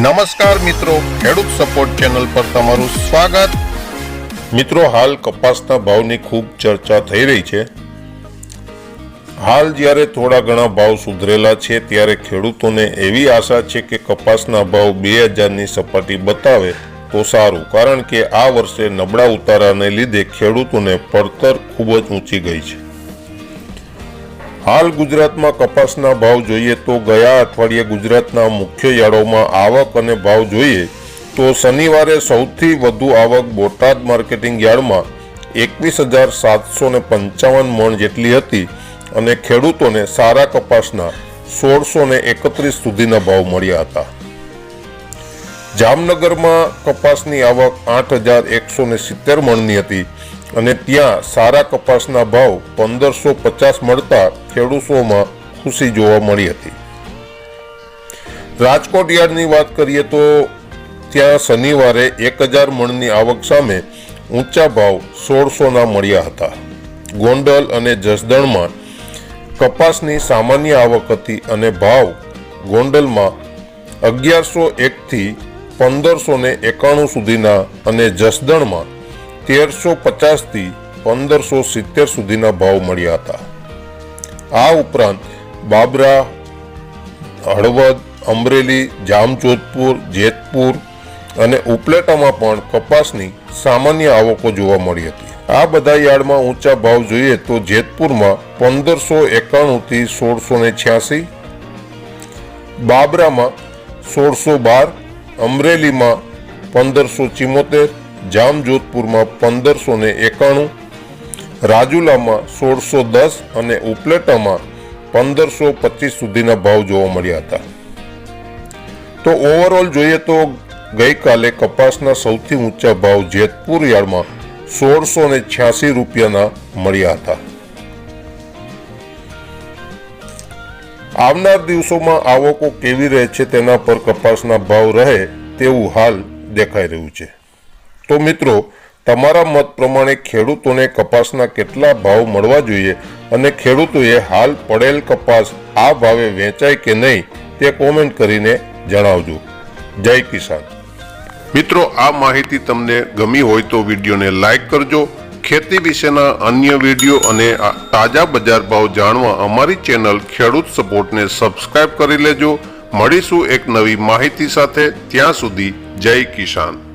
નમસ્કાર મિત્રો, ખેડૂત સપોર્ટ ચેનલ પર તમારું સ્વાગત. મિત્રો, હાલ કપાસના ભાવની ખૂબ ચર્ચા થઈ રહી છે. હાલ જ્યારે થોડા ઘણા ભાવ સુધરેલા છે, ત્યારે ખેડૂતોને એવી આશા છે કે કપાસના ભાવ બે હજારની સપાટી બતાવે તો સારું, કારણ કે આ વર્ષે નબળા ઉતારાને લીધે ખેડૂતોને પડતર ખૂબ જ ઊંચી ગઈ છે. હાલ ગુજરાતમાં કપાસના ભાવ જોઈએ તો ગયા અઠવાડિયે ગુજરાતના મુખ્ય યાર્ડોમાં આવક અને ભાવ જોઈએ તો શનિવારે સૌથી વધુ આવક બોટાદ માર્કેટિંગ યાર્ડમાં એકવીસ હજાર સાતસો ને પંચાવન મણ જેટલી હતી અને ખેડૂતોને સારા કપાસના સોળસો ને એકત્રીસ સુધીના ભાવ મળ્યા હતા. જામનગરમાં કપાસની આવક આઠ હજાર એકસો ને સિત્તેર મણની હતી. અને ત્યાં સારા કપાસના ભાવ પંદરસો પચાસ મળતા ખેડૂતોમાં ખુશી જોવા મળી હતી. રાજકોટ યાર્ડની વાત કરીએ તો ત્યાં શનિવારે એક હજાર મણની આવક સામે ઊંચા ભાવ સોળસોના મળ્યા હતા. ગોંડલ અને જસદણમાં કપાસની સામાન્ય આવક હતી અને ભાવ ગોંડલમાં અગિયારસો એકથી પંદરસો ને એકાણું સુધીના અને જસદણમાં તેરસો પચાસથી પંદરસો સિત્તેર સુધીના ભાવ મળ્યા હતા. આ ઉપરાંત બાબરા, હળવદ, અમરેલી, જામજોધપુર, જેતપુર અને ઉપલેટામાં પણ કપાસની સામાન્ય આવકો જોવા મળી હતી. આ બધા યાર્ડમાં ઊંચા ભાવ જોઈએ તો જેતપુરમાં પંદરસો એકાણુંથી સોળસો ને છ્યાસી, બાબરામાં સોળસો બાર, અમરેલીમાં પંદરસો ચિમોતેર જામજોધપુરમાં પંદરસો ને એકાણું, રાજુલામાં સોળસો દસ અને ઉપલેટામાં પંદરસો પચીસ સુધીના ભાવ જોવા મળ્યા હતા. તો ઓવરઓલ જોઈએ તો ગઈકાલે કપાસના સૌથી ઊંચા ભાવ જેતપુર યાર્ડમાં સોળસો ને છ્યાસી રૂપિયાના મળ્યા હતા. આવનાર દિવસોમાં આવકો કેવી રહે છે તેના પર કપાસના ભાવ રહે તેવું હાલ દેખાઈ રહ્યું છે. તો મિત્રો, તમારા મત પ્રમાણે ખેડૂતોને કપાસના કેટલા ભાવ મળવા જોઈએ અને ખેડૂતોએ હાલ પડેલ કપાસ આ ભાવે વેચાય કે નહીં તે કોમેન્ટ કરીને જણાવજો. જય કિસાન. મિત્રો, આ માહિતી તમને ગમી હોય તો વિડીયોને લાઈક કરજો, ખેતી વિશેના અન્ય વીડિયો અને તાજા બજાર ભાવ જાણવા અમારી ચેનલ ખેડૂત સપોર્ટને સબસ્ક્રાઇબ કરી લેજો. મળીશું એક નવી માહિતી સાથે. ત્યાં સુધી જય કિસાન.